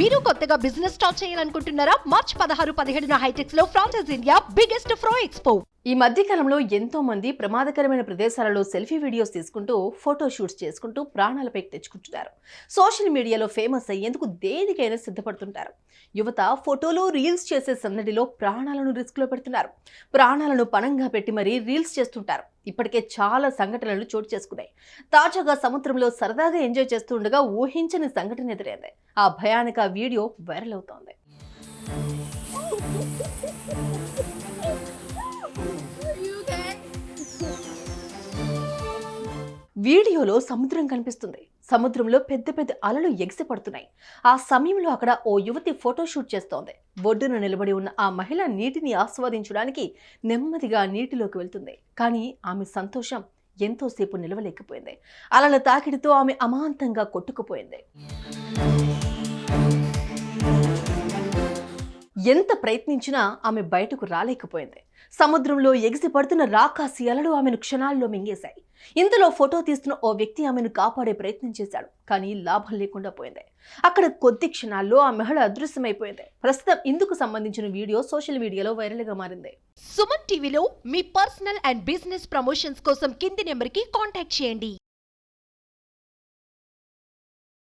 మీరు కొత్తగా business start చేయాలనుకుంటున్నారా? మార్చ్ పదహారు పదిహేడున హైటెక్స్లో ఫ్రాన్సెస్ ఇండియా బిగ్గెస్ట్ ఫ్రో ఎక్స్పో ఈ మధ్యకాలంలో ఎంతోమంది ఎంతో మంది ప్రమాదకరమైన ప్రదేశాలలో సెల్ఫీ వీడియోస్ తీసుకుంటూ ఫోటో షూట్స్ చేసుకుంటూ ప్రాణాలపై తెచ్చుకుంటున్నారు. సోషల్ మీడియాలో ఫేమస్ అయ్యేందుకు దేనికైనా సిద్ధపడుతుంటారు. యువత ఫోటోలు రీల్స్ చేసే సందడిలో ప్రాణాలను రిస్క్లో పెడుతున్నారు. ప్రాణాలను పణంగా పెట్టి మరీ రీల్స్ చేస్తుంటారు. ఇప్పటికే చాలా సంఘటనలు చోటు చేసుకున్నాయి. తాజాగా సముద్రంలో సరదాగా ఎంజాయ్ చేస్తుండగా ఊహించని సంఘటన ఎదురైంది. ఆ భయానక వీడియో వైరల్ అవుతోంది. వీడియోలో సముద్రం కనిపిస్తుంది. సముద్రంలో పెద్ద పెద్ద అలలు ఎగిసిపడుతున్నాయి ఆ సమయంలో అక్కడ ఓ యువతి ఫోటోషూట్ చేస్తోంది. ఒడ్డున నిలబడి ఉన్న ఆ మహిళ నీటిని ఆస్వాదించడానికి నెమ్మదిగా నీటిలోకి వెళ్తుంది. కానీ ఆమె సంతోషం ఎంతోసేపు నిలవలేకపోయింది. అలల తాకిడితో ఆమె అమాంతంగా కొట్టుకుపోయింది. ఎంత ప్రయత్నించినా ఆమె బయటకు రాలేకపోయింది. సముద్రంలో ఎగిసి పడుతున్న రాకాసి అలలు ఆమెను క్షణాల్లో మింగేశాయి. ఇందులో ఫోటో తీస్తున్న ఓ వ్యక్తి ఆమెను కాపాడే ప్రయత్నం చేశాడు కానీ లాభం లేకుండా పోయింది. అక్కడ కొద్ది క్షణాల్లో ఆ మహిళ అదృశ్యమైపోయింది. ప్రస్తుతం ఇందుకు సంబంధించిన వీడియో సోషల్ మీడియాలో వైరల్గా మారింది. సుమన్ టీవీలో మీ పర్సనల్ అండ్ బిజినెస్ ప్రమోషన్స్ కోసం కింది నెంబర్కి కాంటాక్ట్ చేయండి.